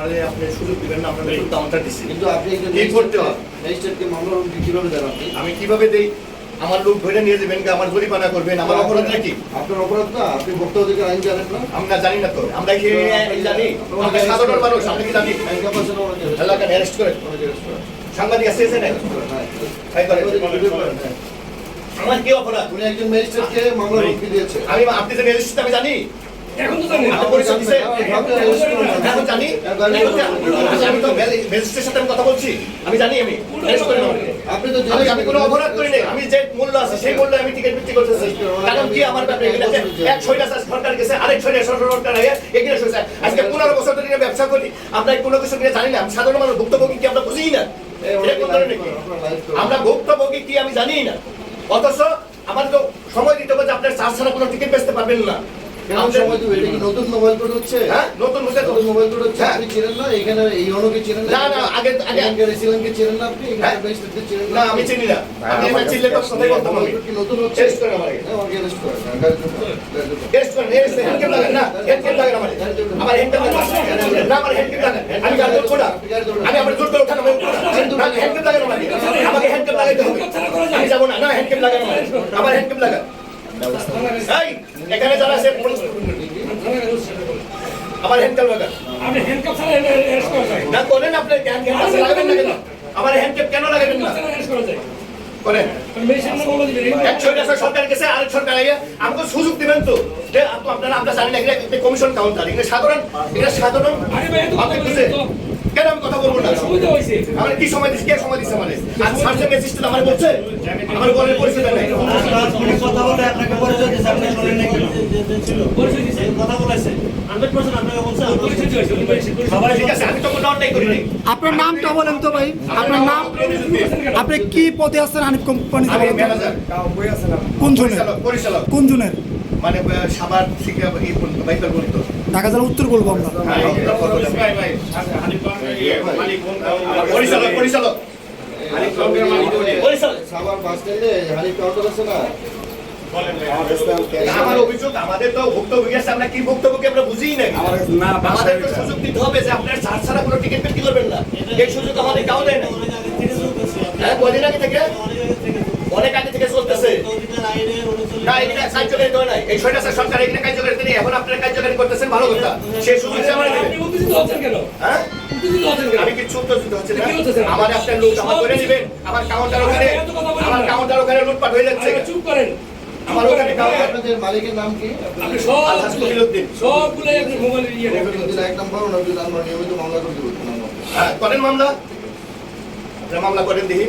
তাহলে আপনি সুযোগ দিবেন না আপনাদের তো দামটা দিচ্ছি কিন্তু আপনি কি করতে হয়? ম্যাজিস্ট্রেটকে মামলা কীভাবে দেন আপনি আমি কীভাবে দেই? আমার লোক ধরে নিয়ে যাবেন আমার জরিমানা করবেন? আমার আপনার অপরাধ না আপনি ভোক্তা অধিকার আইন জানেন না? আমরা জানি না তো। আমরা কি জানি? আমরা সাধারণ মানুষ আমরা কি জানি? এলাকা অ্যারেস্ট করে। সাংবাদিক আছে এসে নাই হ্যাঁ। করেন, হ্যাঁ। আমার কি অপরাধ? উনি একজন ম্যাজিস্ট্রেটকে মামলা রুখতে দিয়েছে। আমি আপনি যে রেজিস্ট্রি আমি জানি। এখন তো জানি আপনি পরিচয় দিছে। আপনি arrest করেন না। এখন জানি। আমি তো রেজিস্ট্রির সাথে কথা বলছি। আমি জানি আমি। আপনি তো আমি কোনো অপরাধ করি নাই আমি যে মূল্য আছে সেই মূল্যে আমি টিকিট বিক্রি করতেছি। কারণ কি? আমার ব্যাপারে এখানে এক ছয়টা সরকার গেছে আরেক ছয়টা সরকার আগে এগিয়ে এসেছে আজকে পনেরো বছর ধরে ব্যবসা করি। আমরা কোনো কিছু নিয়ে জানি না। সাধারণ মানুষ ভুক্তভোগী কি আমরা বুঝি না? আমরা ভুক্তভোগী কি আমি জানি না? অথচ আমার তো সময় দিতে হবে যে আপনার চার ছাড়া কোনো টিকিট বেচতে পারবেন না। সময় এটা কি নতুন মোবাইল কোড হচ্ছে? হ্যাঁ নতুন বুঝে তো নতুন মোবাইল কোড হচ্ছে? হ্যাঁ। আপনি চিনেন না? এখানে এই অনুকে চিনেন না, না, আগে- আগে- এখানকার রেসিডেন্টকে চিনেন না আপনি? হ্যাঁ। এখানকার ম্যাজিস্ট্রেটকে না আমি চিনি না। আপনি এটা চিনলে তো কথাই বলতাম আমি। কি নতুন হচ্ছে? টেস্ট করেন আমার হ্যাঁ, আমাকে। হ্যাঁ। টেস্ট এই না হেড আমার আমার হেড কেম লাগান। না আমার হেড কেম লাগান আমি গাড়ি কোড়া আমি আমার জোর করে ওঠানো না হেড কেম লাগান আমাকে। আমাকে হেড কেম লাগাইতে হবে। আমি যাব না। হেড আমার আমার হেড লাগান। এখানে যারা আছে আমার লাগান আপনি হ্যান্ডকাপ ছাড়া অ্যারেস্ট করা যায়। না করেন আপনি লাগাবেন না কেন? আমার হ্যান্ড কেন লাগাবেন না? অ্যারেস্ট করা যায়। করেন। বলে এক ছয়টা সরকার গেছে আরেক সরকার আইয়া আমাকে সুযোগ দিবেন তো। যে আপনারা আমরা এগুলো কমিশন কাউন্টার এগুলো সাধারণ এটা সাধারণ আপনি বুঝে। কেন আমি কথা বলব না? আমার কি সময় দিচ্ছে কে সময় দিচ্ছে মানে আর সার্জেন ম্যাজিস্ট্রেট আমার বলছে। আমার বলের পরিচয় নাই। কথা বলে আপনাকে পরিচয় দিয়েছে আপনি শোনেন নাই কেন? পরিচয় দিছে কথা বলেছে। আপনার নামটা বলেন তো ভাই। আপনার নাম? আপনি কি পদে আছেন হানিফ? ম্যানেজার কোন জনের কোন জনের মানে সাভার থেকে এই বাইকার বলিত ঢাকা জেলা উত্তর বলব আমরা পরিচালক পরিচালক। পরিচালক। সাভার বাস স্ট্যান্ডে হানিফ কাউন্টার আছে না? আমার অভিযোগ আমাদের তো ভুক্তভোগী আছে আমরা কি ভুক্তভোগী আমরা বুঝিই না আমাদের তো সুযোগ দিতে হবে যে আপনার চার ছাড়া কোনো টিকিট বিক্রি করবেন না। এই সুযোগ আমাদের কাউ দেয় না হ্যাঁ কদিন আগে থেকে অনেক আগে থেকে চলতেছে না এটা কার্যকারী দেওয়া নাই। এই ছয়টা সরকার এখানে কার্যকারী নেই এখন আপনারা কার্যকারী করতেছেন ভালো কথা। সেই সুযোগ আমার আপনি উত্তেজিত হচ্ছেন কেন? হ্যাঁ? উত্তেজিত হচ্ছেন কেন? আমি কিছু উত্তর হচ্ছে না। কি হচ্ছে, স্যার? আমার একটা লোক আমার করে দিবেন আমার কাউন্টার ওখানে এত কথা বলেন আমার কাউন্টার ওখানে লুটপাট হয়ে যাচ্ছে। চুপ করেন। আমার ওখানে আপনাদের মালিকের নাম কি? আপনি সব আলহাজ সবগুলাই আপনি মোবাইলে ইয়ে নেবেন এক নম্বর ওনার যদি নিয়মিত মামলা করতে বলতে হ্যাঁ, করেন মামলা। মামলা করেন দেখি।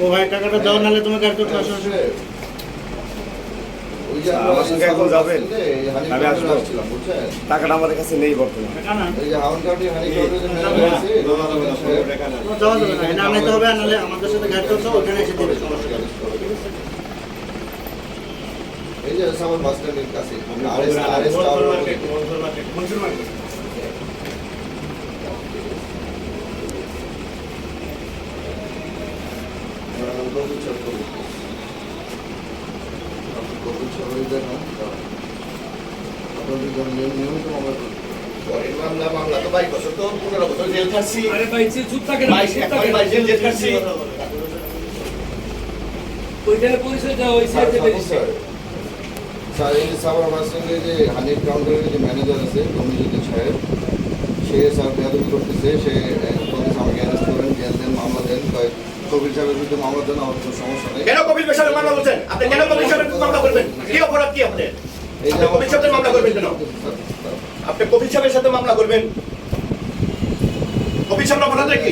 ও ভাই টাকাটা দাও নাহলে তোমাকে আর। আমার সঙ্গে এখন যাবেন? আমি আসব। টাকাটা আমাদের কাছে নেই বর্তমানে টাকা না এই যে হাউন কাউন্টি হানিফ কাউন্টারে যে ম্যানেজার আছে রোনাল আহমেদ সাহেব, তোমার যাওয়া যাবে না এটা আনাইতে হবে নাহলে আমাদের সাথে গাইড করছ ওখানে এসে দেবে সমস্যা নেই। এই যে সাভার বাস স্ট্যান্ডের কাছে আরএস আরএস টাওয়ার নিয়মিত মামলা করতে মামলা মামলা তো বাইশ বছর তো পনেরো বছর জেল খাচ্ছি আরে ভাই চুপ চুপ থাকেন। বাইশ চুপ এক জেল জেল খাচ্ছি ওইখানে পরিচয় দেওয়া হয়েছে যে স্যার, স্যার, স্যার, এই যে সাভার যে হানিফ কাউন্টারের যে ম্যানেজার আছে রমিজুদ্দিন সাহেব সে স্যার বেয়াদবি করতেছে সে আমাকে অ্যারেস্ট করেন জেল দেন মামলা দেন কবির সাহেবের বিরুদ্ধে মামলা দেন আমার কোনো সমস্যা নেই। কেন কবির পেশাবের মামলা বলছেন আপনি কেন কবির সাহেবের মামলা করবেন? কি অপরাধ কি আপনার এই যে আপনি কবির সাহেবের মামলা করবেন কেন? আপনি কবির সাহেবের সাথে মামলা করবেন? কবির সাহেবের অপরাধ কি?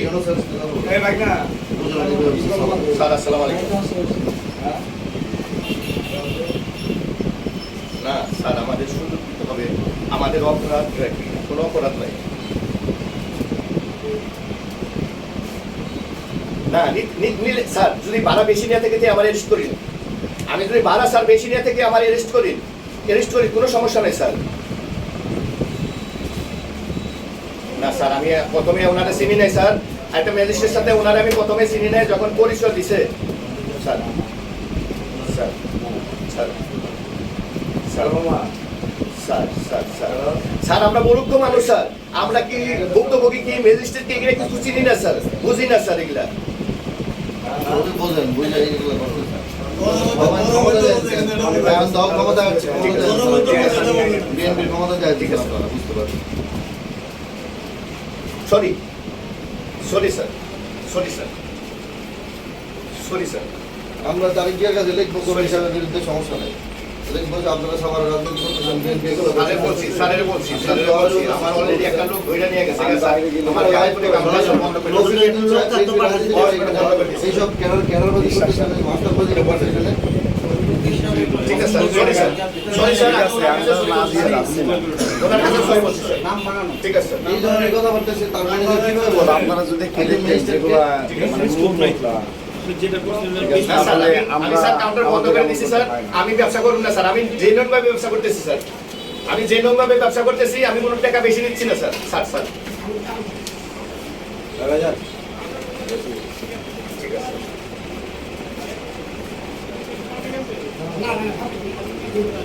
স্যার, আসসালামু আলাইকুম। না স্যার আমাদের সুযোগ দিতে হবে। আমাদের অপরাধ কোনো অপরাধ নাই। নি- নিলে, স্যার, যদি ভাড়া বেশি নিয়ে থেকে আমার অ্যারেস্ট করি আমি যদি ভাড়া স্যার বেশি নিয়ে থেকে আমার অ্যারেস্ট করি অ্যারেস্ট করি, কোনো সমস্যা নেই, স্যার। না, স্যার, আমি প্রথমে ওনারা চিনি নাই, স্যার একটা ম্যাজিস্ট্রেট সাথে ওনারা আমি প্রথমে চিনি নাই, যখন পরিচয় দিছে। Sir sir sir sir sir sir sir sir, আমরা মূর্খ মানুষ, স্যার। আমরা কি ভুক্তভোগী কি ম্যাজিস্ট্রেট কি এগুলো কিছু চিনি না, স্যার? বুঝি না, স্যার, এগুলা। Sorry sorry sir sorry sir sorry sir আমরা তারিখের কাছে লিখব হিসাবে বিরুদ্ধে সমস্যা নেই। আপনারা সবার বলছি স্যারের বলছি স্যারের বলছি। আমার অলরেডি একটা লোক ধরে নিয়ে গেছে আমার গায়ে পড়ে কামড়া সব বন্ধ করে দিয়েছে। এইসব কেনার কেনার মাস্টার বাজি করতেছেন ঠিক আছে sir sorry sir. Sorry sir ওনার কাছে সরি বলছি নাম বানানো। ঠিক আছে এই ধরনের কথা বলতেছে তার ম্যানেজার কীভাবে বলে? আপনারা যদি খেলে যেগুলো মানে গ্রুপ নইলা না স্যার আমি ব্যবসা করব না স্যার। আমি জেনুইন ভাবে ব্যবসা করতেছি স্যার। আমি জেনুইন ভাবে ব্যবসা করতেছি আমি কোনো টাকা বেশি নিচ্ছি না স্যার। Sir sir. ঠিক আছে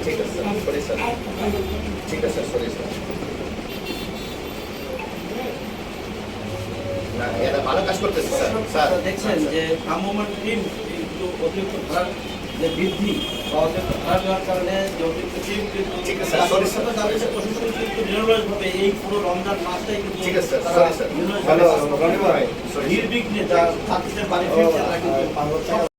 ঠিক আছে স্যার। Sorry sir. ঠিক আছে সরি স্যার। ভালো কাজ করতেছে স্যার স্যার দেখছেন যে ভ্রাম্যমাণ টিম কিন্তু অতিরিক্ত ভাড়ার যে বৃদ্ধি বা অতিরিক্ত ভাড়া দেওয়ার কারণে যে অতিরিক্ত টিম কিন্তু ঠিক আছে, sorry, তার সাথে প্রশাসন কিন্তু নিরলসভাবে এই পুরো রমজান মাসটাই কিন্তু ঠিক আছে, নির্বিঘ্নে যা ছাত্রীদের বাড়ি ফিরছে তারা কিন্তু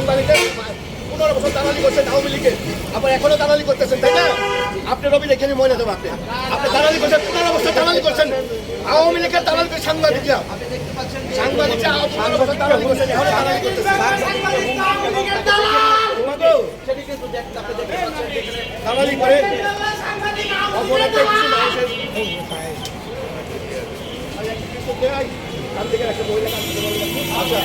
সাংবাদিকদের পনেরো বছর দালালি করছেন আওয়ামী লীগের। আবার এখনও দালালি করতেছেন, তাই না? আপনি রবি দেখে আমি মনে দেবো আপনি। আপনি দালালি করছেন, পনেরো বছর দালালি করছেন। আওয়ামী লীগের দালালি করে সাংবাদিকরা সাংবাদিকরা পনেরো বছর দালালি করছেন, এখনও দালালি করতেছেন। দালালি করে। অপরাধের কিছু মানুষের কাল থেকে একটা মহিলা কাজ করতে পারবে না। আচ্ছা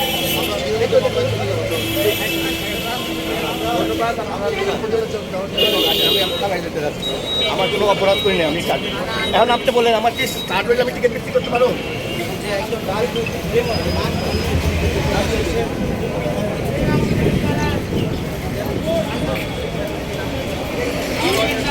আমরা কোনো অপরাধ করিনি, আমি কাজ এখন আপনি বলেন, আমার কি স্টার্ট হয়ে আমি টিকিট বিক্রি করতে পারো যে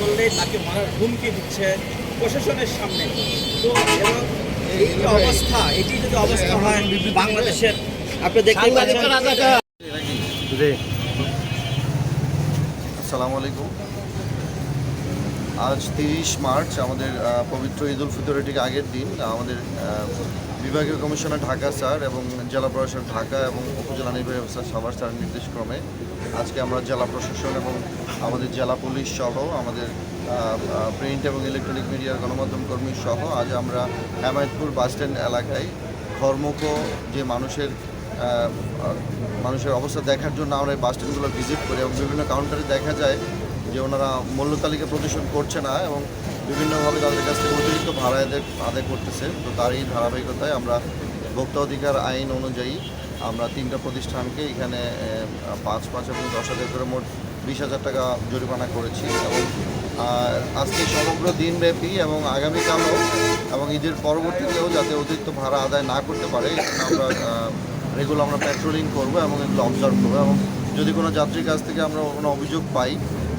বললেই তাকে মারার হুমকি দিচ্ছে প্রশাসনের সামনে। তো এবং এই অবস্থা এটি যদি অবস্থা হয় বাংলাদেশের আপনি দেখতে পাচ্ছেন। আসসালামু আলাইকুম। আজ তিরিশ মার্চ আমাদের আহ, পবিত্র ঈদ উল ফিতরের ঠিক আগের দিন আমাদের বিভাগীয় কমিশনার ঢাকা, স্যার, এবং জেলা প্রশাসন ঢাকা এবং উপজেলা নির্বাহী অফিসার সবার স্যার, নির্দেশক্রমে আজকে আমরা জেলা প্রশাসন এবং আমাদের জেলা পুলিশ সহ, আমাদের প্রিন্ট এবং ইলেকট্রনিক মিডিয়ার গণমাধ্যম কর্মী সহ আজ আমরা হেমায়তপুর বাসস্ট্যান্ড এলাকায় ঘরমুখ যে মানুষের মানুষের অবস্থা দেখার জন্য আমরা এই বাস স্ট্যান্ডগুলো ভিজিট করি এবং বিভিন্ন কাউন্টারে দেখা যায় যে ওনারা মূল্য তালিকা প্রদর্শন করছে না এবং বিভিন্নভাবে তাদের কাছ থেকে অতিরিক্ত ভাড়া আদায় করতেছে। তো তার এই ধারাবাহিকতায় আমরা ভোক্তা অধিকার আইন অনুযায়ী আমরা তিনটা প্রতিষ্ঠানকে এখানে পাঁচ পাঁচ এবং দশ হাজার করে মোট বিশ হাজার টাকা জরিমানা করেছি এবং আজকে সমগ্র দিনব্যাপী এবং আগামীকালও এবং ঈদের পরবর্তীতেও যাতে অতিরিক্ত ভাড়া আদায় না করতে পারে আমরা রেগুলার আমরা পেট্রোলিং করব এবং এগুলো অবজার্ভ করব এবং যদি কোনো যাত্রীর কাছ থেকে আমরা কোনো অভিযোগ পাই,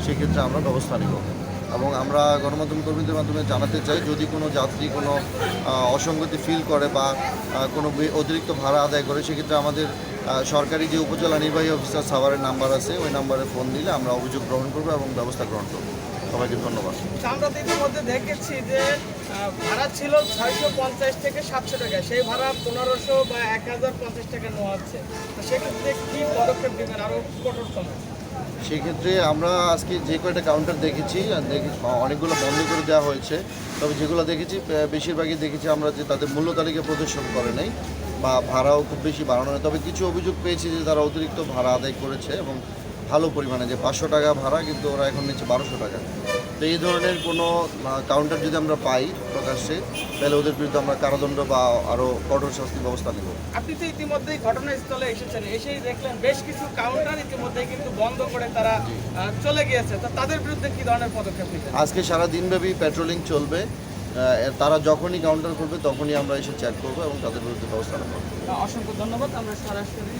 সেক্ষেত্রে আমরা ব্যবস্থা নিব। এবং আমরা গণমাধ্যম কর্মীদের মাধ্যমে জানাতে চাই, যদি কোনো যাত্রী কোনো অসঙ্গতি ফিল করে বা কোনো অতিরিক্ত ভাড়া আদায় করে, সেক্ষেত্রে আমাদের সরকারি যে উপজেলা নির্বাহী অফিসার সাভারের নাম্বার আছে, ওই নাম্বারে ফোন দিলে আমরা অভিযোগ গ্রহণ করব এবং ব্যবস্থা গ্রহণ করব। সবাইকে ধন্যবাদ। আমরা তো ইতিমধ্যে দেখেছি যে ভাড়া ছিল ছয়শো পঞ্চাশ থেকে সাতশো টাকা, সেই ভাড়া পনেরোশো বা এক হাজার পঞ্চাশ টাকা নেওয়া হচ্ছে। তো সেক্ষেত্রে কি পদক্ষেপ দেবেন আরও কঠোরতম। সেক্ষেত্রে আমরা আজকে যে কয়টা কাউন্টার দেখেছি দেখি অনেকগুলো বন্ধ করে দেওয়া হয়েছে। তবে যেগুলো দেখেছি বেশিরভাগই দেখেছি আমরা যে তাদের মূল্য তালিকা প্রদর্শন করে নাই বা ভাড়াও খুব বেশি বাড়ানো নেই তবে কিছু অভিযোগ পেয়েছি যে তারা অতিরিক্ত ভাড়া আদায় করেছে এবং ভালো পরিমাণে যে পাঁচশো টাকা ভাড়া, কিন্তু ওরা এখন নিচ্ছে বারোশো টাকা। তো এই ধরনের কোনো কাউন্টার যদি আমরা পাই প্রকাশ্যে তাহলে ওদের বিরুদ্ধে আমরা কারাদণ্ড বা আরও কঠোর শাস্তি ব্যবস্থা নেব। আপনি তো ইতিমধ্যেই ঘটনাস্থলে এসেছেন এসেই দেখলেন বেশ কিছু কাউন্টার ইতিমধ্যেই কিন্তু বন্ধ করে তারা চলে গিয়েছে। তো তাদের বিরুদ্ধে কি ধরনের পদক্ষেপ আজকে সারা দিনব্যাপী পেট্রোলিং চলবে তারা যখনই কাউন্টার করবে তখনই আমরা এসে চেক করব এবং তাদের বিরুদ্ধে ব্যবস্থা নেব। অসংখ্য ধন্যবাদ আমরা সরাসরি